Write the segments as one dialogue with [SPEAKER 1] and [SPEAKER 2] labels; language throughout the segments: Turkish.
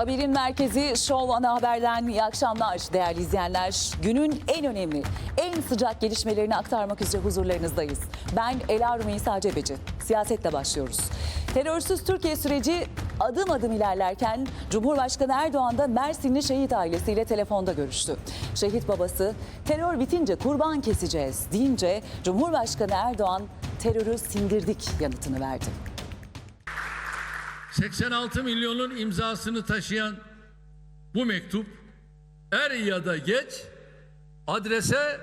[SPEAKER 1] Haberin merkezi Show Ana Haber'den iyi akşamlar değerli izleyenler. Günün en önemli, en sıcak gelişmelerini aktarmak üzere huzurlarınızdayız. Ben Ela Rümeysa Cebeci. Siyasetle başlıyoruz. Terörsüz Türkiye süreci adım adım ilerlerken Cumhurbaşkanı Erdoğan da Mersinli şehit ailesiyle telefonda görüştü. Şehit babası terör bitince kurban keseceğiz deyince Cumhurbaşkanı Erdoğan terörü sindirdik yanıtını verdi.
[SPEAKER 2] 86 milyonun imzasını taşıyan bu mektup er ya da geç adrese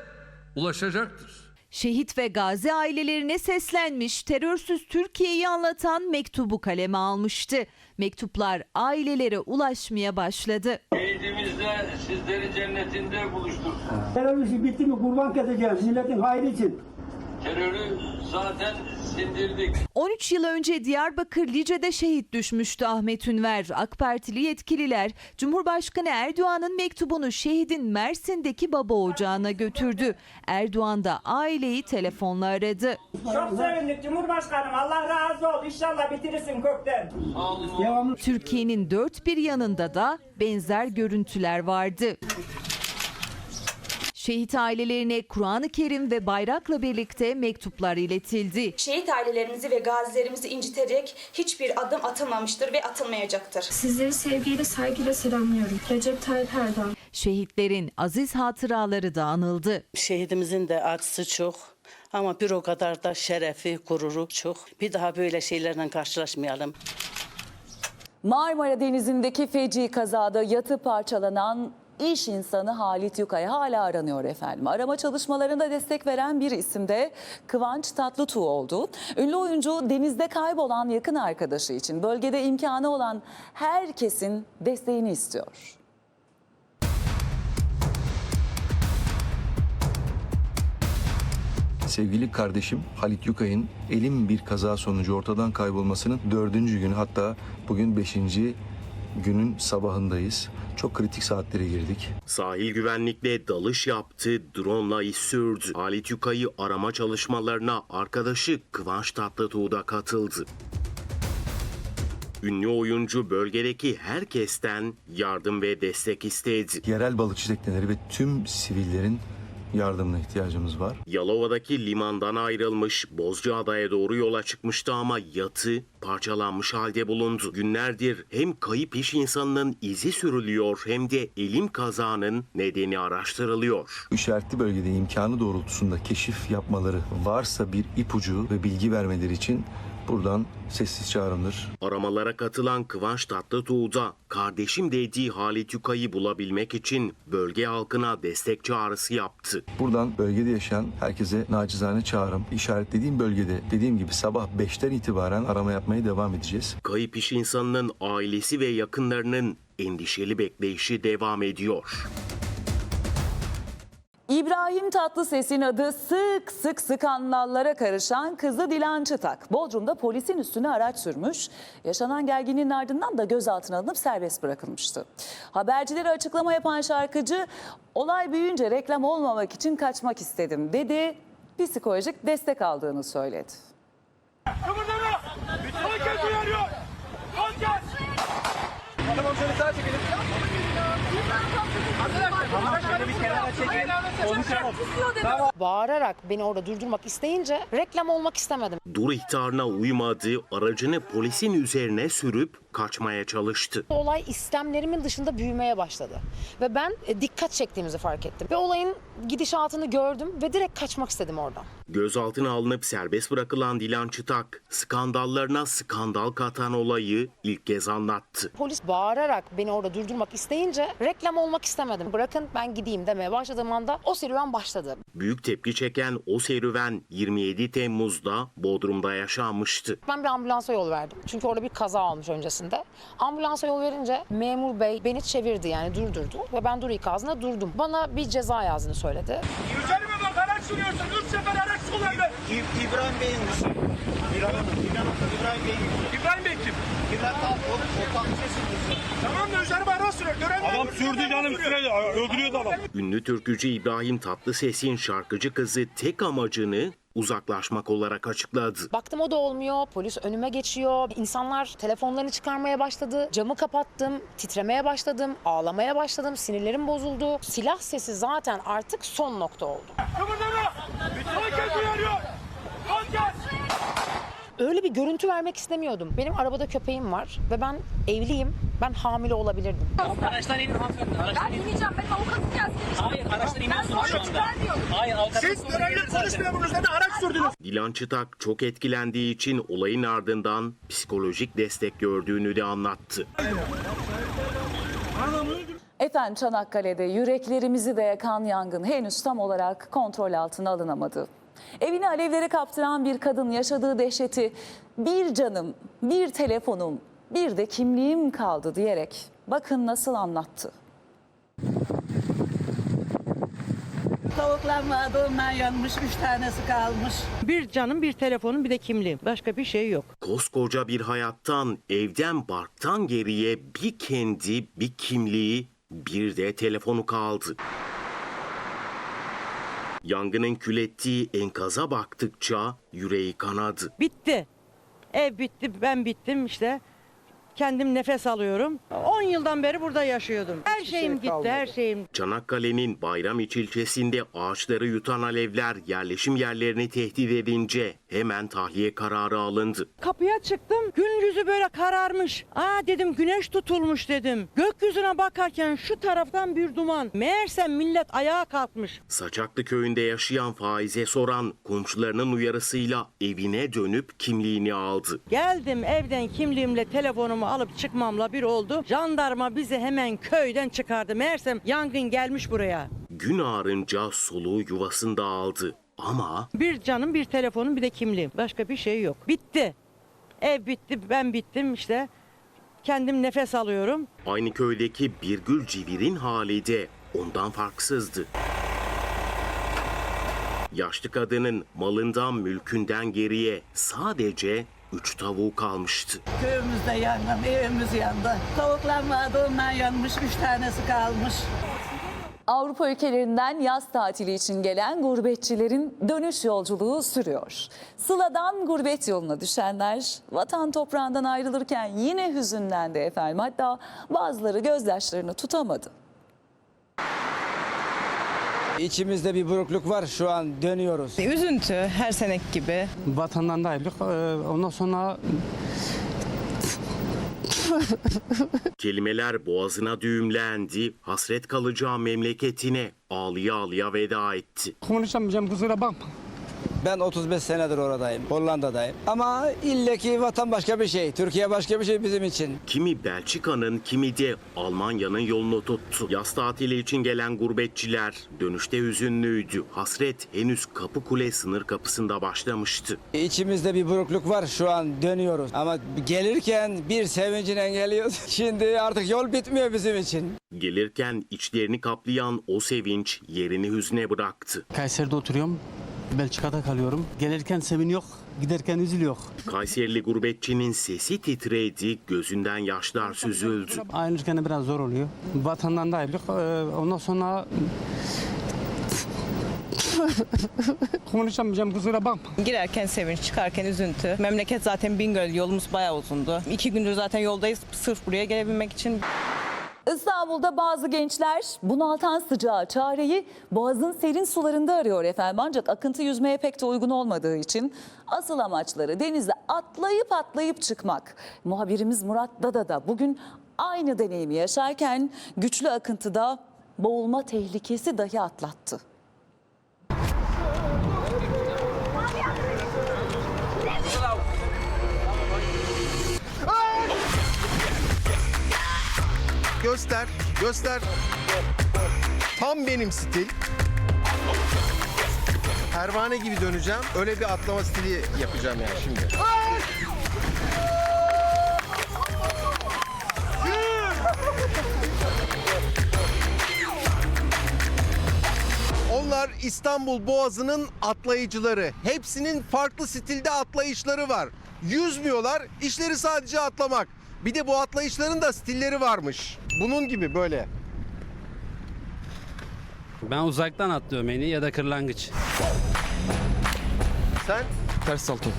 [SPEAKER 2] ulaşacaktır.
[SPEAKER 3] Şehit ve gazi ailelerine seslenmiş, terörsüz Türkiye'yi anlatan mektubu kaleme almıştı. Mektuplar ailelere ulaşmaya başladı.
[SPEAKER 4] Şehidimizle sizleri cennetinde buluştursun.
[SPEAKER 5] Terörist bitti mi kurban keseceğiz milletin hayrı için.
[SPEAKER 4] Terörü zaten sindirdik.
[SPEAKER 3] 13 yıl önce Diyarbakır Lice'de şehit düşmüştü Ahmet Ünver. AK Partili yetkililer Cumhurbaşkanı Erdoğan'ın mektubunu şehidin Mersin'deki baba ocağına götürdü. Erdoğan da aileyi telefonla aradı.
[SPEAKER 6] Çok sevindik Cumhurbaşkanım. Allah razı ol. İnşallah bitirirsin kökten.
[SPEAKER 3] Türkiye'nin dört bir yanında da benzer görüntüler vardı. Şehit ailelerine Kur'an-ı Kerim ve bayrakla birlikte mektuplar iletildi.
[SPEAKER 7] Şehit ailelerimizi ve gazilerimizi inciterek hiçbir adım atılmamıştır ve atılmayacaktır.
[SPEAKER 8] Sizleri sevgiyle, saygıyla selamlıyorum. Recep Tayyip Erdoğan.
[SPEAKER 3] Şehitlerin aziz hatıraları da anıldı.
[SPEAKER 9] Şehidimizin de acısı çok ama bir o kadar da şerefi, gururu çok. Bir daha böyle şeylerle karşılaşmayalım.
[SPEAKER 1] Marmara Denizi'ndeki feci kazada yatıp parçalanan iş insanı Halit Yukay hala aranıyor efendim. Arama çalışmalarında destek veren bir isim de Kıvanç Tatlıtuğ oldu. Ünlü oyuncu denizde kaybolan yakın arkadaşı için bölgede imkanı olan herkesin desteğini istiyor.
[SPEAKER 10] Sevgili kardeşim Halit Yukay'ın elim bir kaza sonucu ortadan kaybolmasının dördüncü günü hatta bugün beşinci günün sabahındayız. Çok kritik saatlere girdik.
[SPEAKER 11] Sahil güvenlikle dalış yaptı, drone'la iz sürdü. Halit Yukay'ı arama çalışmalarına arkadaşı Kıvanç Tatlıtuğ da katıldı. Ünlü oyuncu bölgedeki herkesten yardım ve destek istedi.
[SPEAKER 10] Yerel balıkçı tekneleri ve tüm sivillerin yardımına ihtiyacımız var.
[SPEAKER 11] Yalova'daki limandan ayrılmış, Bozcaada'ya doğru yola çıkmıştı ama yatı parçalanmış halde bulundu. Günlerdir hem kayıp iş insanının izi sürülüyor hem de elim kazanın nedeni araştırılıyor.
[SPEAKER 10] İşaretli bölgede imkanı doğrultusunda keşif yapmaları varsa bir ipucu ve bilgi vermeleri için buradan sessiz çağrımdır.
[SPEAKER 11] Aramalara katılan Kıvanç Tatlıtuğ da kardeşim dediği Halit Yukay'ı bulabilmek için bölge halkına destek çağrısı yaptı.
[SPEAKER 10] Buradan bölgede yaşayan herkese nacizane çağrım. İşaretlediğim bölgede dediğim gibi sabah 5'ten itibaren arama yapmaya devam edeceğiz.
[SPEAKER 11] Kayıp iş insanının ailesi ve yakınlarının endişeli bekleyişi devam ediyor.
[SPEAKER 1] İbrahim Tatlıses'in adı sık sık skandallara karışan kızı Dilan Çıtak. Bodrum'da polisin üstüne araç sürmüş. Yaşanan gerginliğin ardından da gözaltına alınıp serbest bırakılmıştı. Habercilere açıklama yapan şarkıcı olay büyüyünce reklam olmamak için kaçmak istedim dedi. Psikolojik destek aldığını söyledi.
[SPEAKER 12] Bağırarak beni orada durdurmak isteyince reklam olmak istemedim.
[SPEAKER 11] Dur ihtarına uymadı, aracını polisin üzerine sürüp kaçmaya çalıştı.
[SPEAKER 12] Olay istemlerimin dışında büyümeye başladı. Ve ben e, dikkat çektiğimizi fark ettim. Ve olayın gidişatını gördüm ve direkt kaçmak istedim oradan.
[SPEAKER 11] Gözaltına alınıp serbest bırakılan Dilan Çıtak, skandallarına skandal katan olayı ilk kez anlattı.
[SPEAKER 12] Polis bağırarak beni orada durdurmak isteyince reklam olmak istemedim. Bırakın ben gideyim demeye başladığım anda o serüven başladı.
[SPEAKER 11] Büyük tepki çeken o serüven 27 Temmuz'da Bodrum'da yaşanmıştı.
[SPEAKER 12] Ben bir ambulansa yol verdim. Çünkü orada bir kaza olmuş öncesinde. Ambulansa yol verince memur bey beni çevirdi yani durdurdu. Ve ben dur ikazına durdum. Bana bir ceza yazdığını söyledi.
[SPEAKER 6] Üzerime bak araç sürüyorsun. Üç sefer araç kullandı.
[SPEAKER 5] İbrahim Bey'in İbrahim, İbrahim Bey'in
[SPEAKER 6] İbrahim Bey kim?
[SPEAKER 5] İbrahim Bey o, o taksisi
[SPEAKER 6] Tamam da üzerime araç sürüyor. Adam sürdü canım üstüne. Öldürüyordu adam.
[SPEAKER 11] Ünlü türkücü İbrahim Tatlıses'in şarkıcı kızı tek amacını uzaklaşmak olarak açıkladı.
[SPEAKER 12] Baktım o da olmuyor. Polis önüme geçiyor. İnsanlar telefonlarını çıkarmaya başladı. Camı kapattım. Titremeye başladım. Ağlamaya başladım. Sinirlerim bozuldu. Silah sesi zaten artık son nokta oldu. Öyle bir görüntü vermek istemiyordum. Benim arabada köpeğim var ve ben evliyim. Ben hamile olabilirdim.
[SPEAKER 6] Araçtan inin hanımefendi. Araçtan inin. Ben ineceğim. Ben avukatım gelsin. Hayır araçtan iniyorsunuz şu anda. Hayır avukatım Siz görevli polis memurunuz ne araç sürdünüz?
[SPEAKER 11] Dilan Çıtak çok etkilendiği için olayın ardından psikolojik destek gördüğünü de anlattı.
[SPEAKER 1] Efendim Çanakkale'de yüreklerimizi de yakan yangın henüz tam olarak kontrol altına alınamadı. Evini alevlere kaptıran bir kadın yaşadığı dehşeti bir canım, bir telefonum, bir de kimliğim kaldı diyerek bakın nasıl anlattı.
[SPEAKER 9] Tavuklar mağdurundan yanmış, üç tanesi kalmış.
[SPEAKER 6] Bir canım bir telefonum bir de kimliğim. Başka bir şey yok.
[SPEAKER 11] Koskoca bir hayattan, evden, barktan geriye bir kendi, bir kimliği, bir de telefonu kaldı. Yangının kül ettiği enkaza baktıkça yüreği kanadı.
[SPEAKER 6] Bitti. Ev bitti, ben bittim işte. Kendim nefes alıyorum. 10 yıldan beri burada yaşıyordum. Her şeyim gitti, her şeyim.
[SPEAKER 11] Çanakkale'nin Bayramiç ilçesinde ağaçları yutan alevler yerleşim yerlerini tehdit edince hemen tahliye kararı alındı.
[SPEAKER 6] Kapıya çıktım. Gün yüzü böyle kararmış. Aa dedim güneş tutulmuş dedim. Gökyüzüne bakarken şu taraftan bir duman. Meğerse millet ayağa kalkmış.
[SPEAKER 11] Saçaklı köyünde yaşayan Faize Soran komşularının uyarısıyla evine dönüp kimliğini aldı.
[SPEAKER 6] Geldim evden kimliğimle telefonumu alıp çıkmamla bir oldu. Jandarma bizi hemen köyden çıkardı. Meğersem yangın gelmiş buraya.
[SPEAKER 11] Gün ağarınca soluğu yuvasında aldı. Ama
[SPEAKER 6] Bir canım bir telefonum bir de kimliğim. Başka bir şey yok. Bitti. Ev bitti ben bittim işte. Kendim nefes alıyorum.
[SPEAKER 11] aynı köydeki Birgül Civir'in hali de ondan farksızdı. Yaşlı kadının malından mülkünden geriye sadece üç tavuğu kalmıştı.
[SPEAKER 9] Köyümüzde yangın, evimiz yandı. Tavuklar mağdurundan yanmış, üç tanesi kalmış.
[SPEAKER 1] Avrupa ülkelerinden yaz tatili için gelen gurbetçilerin dönüş yolculuğu sürüyor. Sıla'dan gurbet yoluna düşenler vatan toprağından ayrılırken yine hüzünlendi efendim. Hatta bazıları gözyaşlarını tutamadı.
[SPEAKER 5] İçimizde bir burukluk var şu an dönüyoruz.
[SPEAKER 6] Üzüntü her senek gibi.
[SPEAKER 5] Vatandan da ayrılık ondan sonra
[SPEAKER 11] Kelimeler boğazına düğümlendi, hasret kalacağı memleketine ağlıya ağlıya veda etti.
[SPEAKER 5] konuşamayacağım kusura bakma. Ben 35 senedir oradayım. Hollanda'dayım. Ama illeki vatan başka bir şey. Türkiye başka bir şey bizim için.
[SPEAKER 11] Kimi Belçika'nın kimi de Almanya'nın yolunu tuttu. Yaz tatili için gelen gurbetçiler dönüşte hüzünlüydü. Hasret henüz Kapıkule sınır kapısında başlamıştı.
[SPEAKER 5] İçimizde bir burukluk var şu an dönüyoruz. Ama gelirken bir sevincine geliyoruz. Şimdi artık yol bitmiyor bizim için.
[SPEAKER 11] Gelirken içlerini kaplayan o sevinç yerini hüzne bıraktı.
[SPEAKER 5] Kayseri'de oturuyorum. Belçika'da kalıyorum. Gelirken sevin yok, giderken üzül yok.
[SPEAKER 11] Kayserili gurbetçinin sesi titredi, gözünden yaşlar süzüldü.
[SPEAKER 5] Ayrılırken biraz zor oluyor. Vatandan da ayrılık. Ondan sonra konuşamayacağım kusura bakma.
[SPEAKER 6] Girerken sevinç, çıkarken üzüntü. Memleket zaten Bingöl yolumuz bayağı uzundu. İki gündür zaten yoldayız sırf buraya gelebilmek için.
[SPEAKER 1] İstanbul'da bazı gençler bunaltan sıcağı çareyi boğazın serin sularında arıyor efendim. Ancak akıntı yüzmeye pek de uygun olmadığı için asıl amaçları denize atlayıp atlayıp çıkmak. Muhabirimiz Murat Dada da bugün aynı deneyimi yaşarken güçlü akıntıda boğulma tehlikesi dahi atlattı.
[SPEAKER 13] Göster, göster. Tam benim stil. Pervane gibi döneceğim. Öyle bir atlama stili yapacağım yani şimdi. Onlar İstanbul Boğazı'nın atlayıcıları. Hepsinin farklı stilde atlayışları var. Yüzmüyorlar, işleri sadece atlamak. Bir de bu atlayışların da stilleri varmış. Bunun gibi böyle.
[SPEAKER 5] Ben uzaktan atlıyorum eni ya da kırlangıç.
[SPEAKER 13] Sen?
[SPEAKER 5] Ters salto.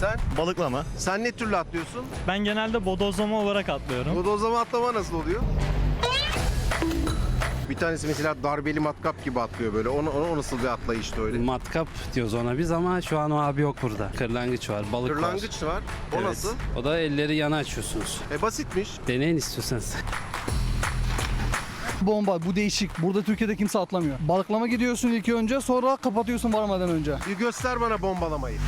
[SPEAKER 13] Sen?
[SPEAKER 5] Balıklama.
[SPEAKER 13] Sen ne türlü atlıyorsun?
[SPEAKER 5] Ben genelde bodozlama olarak atlıyorum.
[SPEAKER 13] Bodozlama atlama nasıl oluyor? Bir tanesi mesela darbeli matkap gibi atlıyor böyle. Onu, onu nasıl bir atlayıştı öyle?
[SPEAKER 5] Matkap diyoruz ona biz ama şu an o abi yok burada. Kırlangıç var, balık var.
[SPEAKER 13] Kırlangıç var. O
[SPEAKER 5] Evet.
[SPEAKER 13] nasıl?
[SPEAKER 5] O da elleri yana açıyorsunuz.
[SPEAKER 13] E basitmiş.
[SPEAKER 5] Deneyin istiyorsanız.
[SPEAKER 14] Bomba bu değişik. Burada Türkiye'de kimse atlamıyor. Balıklama gidiyorsun ilk önce sonra kapatıyorsun varmadan önce.
[SPEAKER 13] Bir göster bana bombalamayı.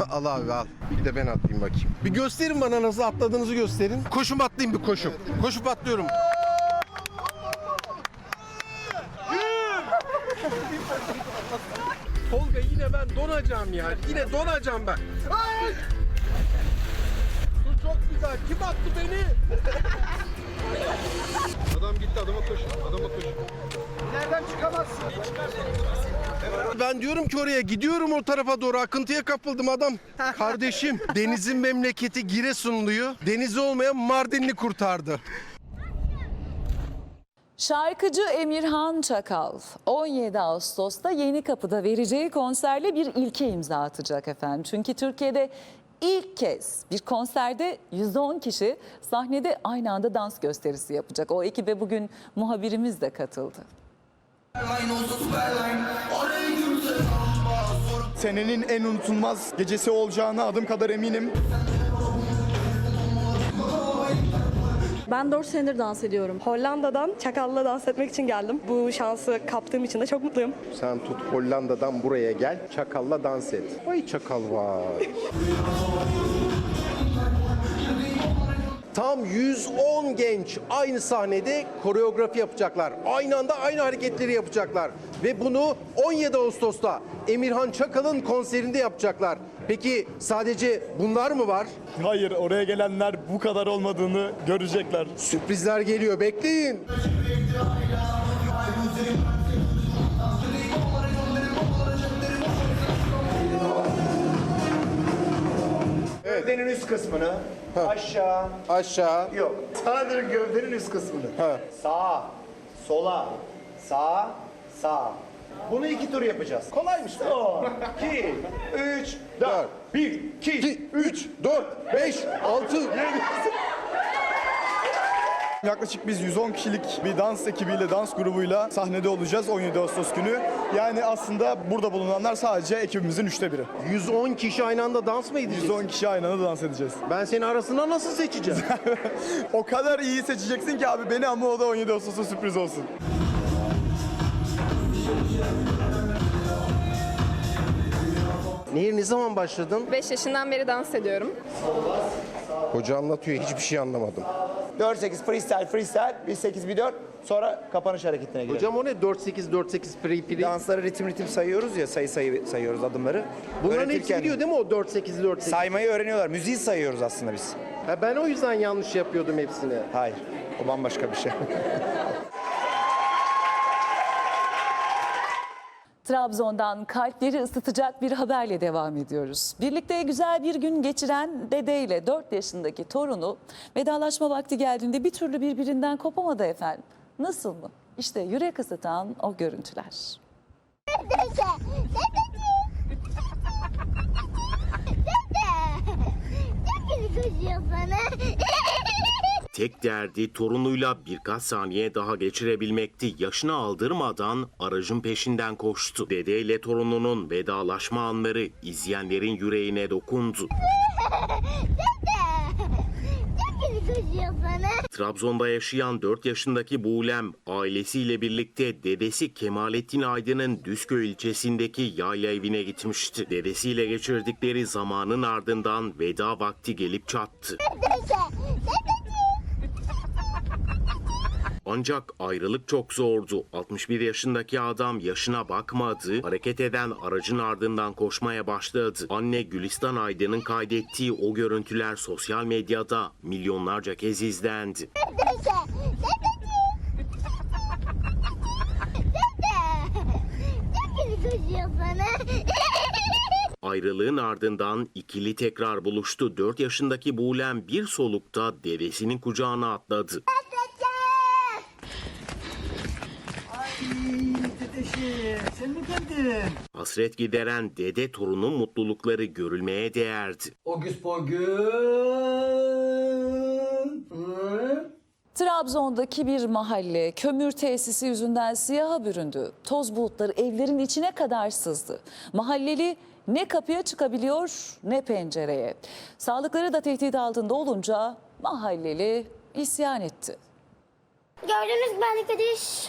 [SPEAKER 13] al abi al. Bir de ben atlayayım bakayım. Bir gösterin bana nasıl atladığınızı gösterin. Koşup atlayayım bir koşup. Koşup atlıyorum. Tolga yine ben donacağım ya. Yine donacağım ben. Ay! Su çok güzel. Kim attı beni? Adam gitti adama koşun. Adama koşun. Nereden çıkamazsın? Ben diyorum ki oraya gidiyorum o tarafa doğru akıntıya kapıldım adam. Kardeşim denizin memleketi Giresunluyu denizi olmayan Mardinli kurtardı.
[SPEAKER 1] Şarkıcı Emirhan Çakal 17 Ağustos'ta Yeni Kapı'da vereceği konserle bir ilke imza atacak efendim. Çünkü Türkiye'de ilk kez bir konserde 110 kişi sahnede aynı anda dans gösterisi yapacak. O ekibe bugün muhabirimiz de katıldı.
[SPEAKER 14] Senenin en unutulmaz gecesi olacağına adım kadar eminim.
[SPEAKER 8] Ben 4 senedir dans ediyorum. Hollanda'dan Çakal'la dans etmek için geldim. Bu şansı kaptığım için de çok mutluyum.
[SPEAKER 13] Sen tut Hollanda'dan buraya gel çakalla dans et. Vay çakal var. Tam 110 genç aynı sahnede koreografi yapacaklar. Aynı anda aynı hareketleri yapacaklar. Ve bunu 17 Ağustos'ta Emirhan Çakal'ın konserinde yapacaklar. Peki sadece bunlar mı var?
[SPEAKER 14] Hayır oraya gelenler bu kadar olmadığını görecekler.
[SPEAKER 13] Sürprizler geliyor bekleyin.
[SPEAKER 5] Gövdenin üst kısmını aşağı
[SPEAKER 13] Aşağı.
[SPEAKER 5] yok. Sadece gövdenin üst kısmını.
[SPEAKER 13] Ha.
[SPEAKER 5] Sağa, sola, sağa, sağa. Bunu iki tur yapacağız. Kolaymış be. 2, 3, 4. 1, 2,
[SPEAKER 13] 2, 3, 4, 5, 6, 7.
[SPEAKER 14] Yaklaşık biz 110 kişilik bir dans ekibiyle, dans grubuyla sahnede olacağız 17 Ağustos günü. Yani aslında burada bulunanlar sadece ekibimizin üçte biri.
[SPEAKER 13] 110 kişi aynı anda dans mı edeceğiz?
[SPEAKER 14] 110 kişi aynı anda dans edeceğiz.
[SPEAKER 13] Ben seni arasına nasıl seçeceğim?
[SPEAKER 14] o kadar iyi seçeceksin ki abi beni ama o da 17 Ağustos'ta sürpriz olsun.
[SPEAKER 13] Nehir ne zaman başladın?
[SPEAKER 8] 5 yaşından beri dans ediyorum.
[SPEAKER 13] Hoca anlatıyor hiçbir şey anlamadım.
[SPEAKER 5] 4-8 freestyle, freestyle, 1-8-1-4. Sonra kapanış hareketine girelim.
[SPEAKER 13] Hocam o ne 4 8 4 8 free free?
[SPEAKER 5] Dansları ritim ritim sayıyoruz ya, sayı sayı sayıyoruz adımları.
[SPEAKER 13] Bunların hepsi
[SPEAKER 5] Öğretirken
[SPEAKER 13] biliyor değil mi o 4 8 4 8?
[SPEAKER 5] Saymayı öğreniyorlar. Müziği sayıyoruz aslında biz.
[SPEAKER 13] Ha, ben o yüzden yanlış yapıyordum hepsini.
[SPEAKER 5] Hayır. O bambaşka bir şey.
[SPEAKER 1] Trabzon'dan kalpleri ısıtacak bir haberle devam ediyoruz. Birlikte güzel bir gün geçiren dedeyle 4 yaşındaki torunu vedalaşma vakti geldiğinde bir türlü birbirinden kopamadı efendim. Nasıl mı? İşte yürek ısıtan o görüntüler.
[SPEAKER 11] Tek derdi torunuyla birkaç saniye daha geçirebilmekti. Yaşını aldırmadan aracın peşinden koştu. Dede ile torununun vedalaşma anları izleyenlerin yüreğine dokundu. Trabzon'da yaşayan 4 yaşındaki Buğlem ailesiyle birlikte dedesi Kemalettin Aydın'ın Düzköy ilçesindeki yayla evine gitmişti. Dedesiyle geçirdikleri zamanın ardından veda vakti gelip çattı. Ancak ayrılık çok zordu. 61 yaşındaki adam yaşına bakmadı, hareket eden aracın ardından koşmaya başladı. Anne Gülistan Aydın'ın kaydettiği o görüntüler sosyal medyada milyonlarca kez izlendi. Ayrılığın ardından ikili tekrar buluştu. 4 yaşındaki Buğlem bir solukta dedesinin kucağına atladı.
[SPEAKER 15] Kardeşim. Sen mi geldin?
[SPEAKER 11] Hasret gideren dede torunun mutlulukları görülmeye değerdi.
[SPEAKER 15] Ogüs bugün.
[SPEAKER 1] Trabzon'daki bir mahalle kömür tesisi yüzünden siyaha büründü. Toz bulutları evlerin içine kadar sızdı. Mahalleli ne kapıya çıkabiliyor ne pencereye. Sağlıkları da tehdit altında olunca mahalleli isyan etti.
[SPEAKER 16] Gördüğünüz gibi Ali Kadir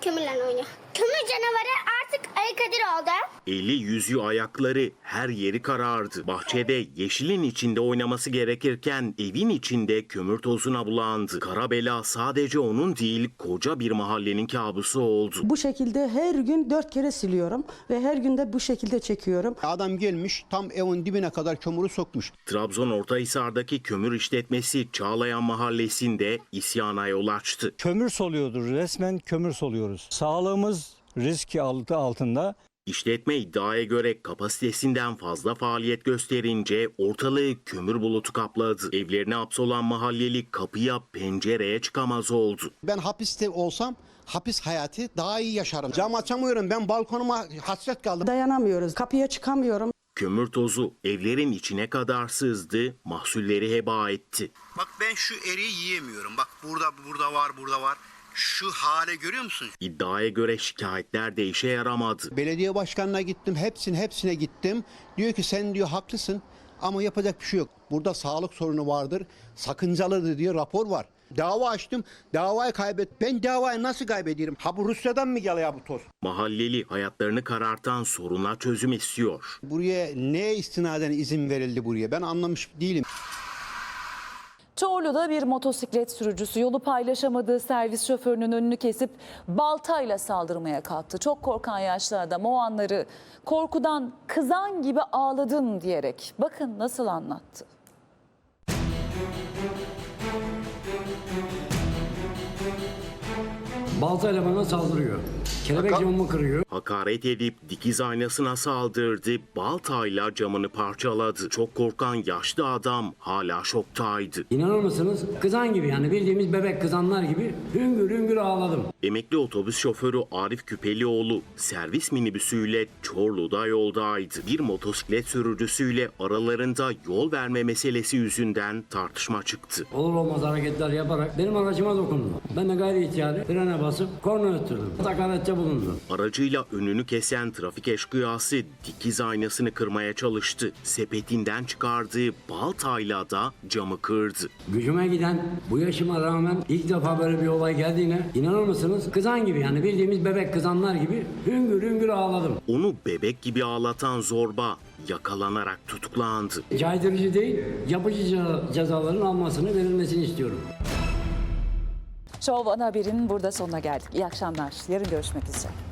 [SPEAKER 16] kömürle oynuyor. Kömür canavarı artık Ali Kadir oldu.
[SPEAKER 11] Eli yüzü ayakları her yeri karardı. Bahçede yeşilin içinde oynaması gerekirken evin içinde kömür tozuna bulandı. Kara bela sadece onun değil koca bir mahallenin kabusu oldu.
[SPEAKER 17] Bu şekilde her gün dört kere siliyorum ve her günde bu şekilde çekiyorum.
[SPEAKER 18] Adam gelmiş tam evin dibine kadar kömürü sokmuş.
[SPEAKER 11] Trabzon Ortahisar'daki kömür işletmesi Çağlayan Mahallesi'nde isyana yol açtı.
[SPEAKER 15] Kömür soluyordur. Resmen kömür soluyoruz. Sağlığımız risk altı altında.
[SPEAKER 11] İşletme iddiaya göre kapasitesinden fazla faaliyet gösterince ortalığı kömür bulutu kapladı. Evlerine hapsolan mahalleli kapıya pencereye çıkamaz oldu.
[SPEAKER 18] Ben hapiste olsam hapis hayatı daha iyi yaşarım. Cam açamıyorum ben balkonuma hasret kaldım.
[SPEAKER 17] Dayanamıyoruz. Kapıya çıkamıyorum.
[SPEAKER 11] Kömür tozu evlerin içine kadar sızdı, mahsulleri heba etti.
[SPEAKER 19] Bak ben şu eriği yiyemiyorum. Bak burada burada var burada var. Şu hale görüyor musun?
[SPEAKER 11] İddiaya göre şikayetler de işe yaramadı.
[SPEAKER 18] Belediye başkanına gittim hepsine hepsine gittim. Diyor ki sen diyor haklısın ama yapacak bir şey yok. Burada sağlık sorunu vardır. Sakıncalıdır diyor rapor var. Dava açtım. Davayı kaybet. Ben davayı nasıl kaybederim? Ha bu Rusya'dan mı geliyor bu toz?
[SPEAKER 11] Mahalleli hayatlarını karartan soruna çözüm istiyor.
[SPEAKER 18] Buraya ne istinaden izin verildi buraya? Ben anlamış değilim.
[SPEAKER 1] Çorlu'da bir motosiklet sürücüsü yolu paylaşamadığı servis şoförünün önünü kesip baltayla saldırmaya kalktı. Çok korkan yaşlı adam o anları korkudan kızan gibi ağladım diyerek bakın nasıl anlattı.
[SPEAKER 15] Baltayla bana saldırıyor. Kelebek camımı kırıyor.
[SPEAKER 11] Hakaret edip dikiz aynasına saldırdı, baltayla camını parçaladı. Çok korkan yaşlı adam hala şoktaydı.
[SPEAKER 15] İnanır mısınız? Kızan gibi yani bildiğimiz bebek kızanlar gibi hüngür hüngür ağladım.
[SPEAKER 11] Emekli otobüs şoförü Arif Küpelioğlu servis minibüsüyle Çorlu'da yoldaydı. Bir motosiklet sürücüsüyle aralarında yol verme meselesi yüzünden tartışma çıktı.
[SPEAKER 15] Olur olmaz hareketler yaparak benim aracıma dokundu. Ben de gayri ihtiyari frene basıp korna öttürdüm. Hakarette bulundu.
[SPEAKER 11] Aracıyla önünü kesen trafik eşkıyası dikiz aynasını kırmaya çalıştı. Sepetinden çıkardığı baltayla da camı kırdı.
[SPEAKER 15] Gücüme giden bu yaşıma rağmen ilk defa böyle bir olay geldiğine inanır mısınız? Kızan gibi yani bildiğimiz bebek kızanlar gibi hüngür hüngür ağladım.
[SPEAKER 11] Onu bebek gibi ağlatan zorba yakalanarak tutuklandı.
[SPEAKER 15] Caydırıcı değil, yapıcı ceza- cezaların almasını verilmesini istiyorum.
[SPEAKER 1] Şov Ana Haber'in burada sonuna geldik. İyi akşamlar. Yarın görüşmek üzere.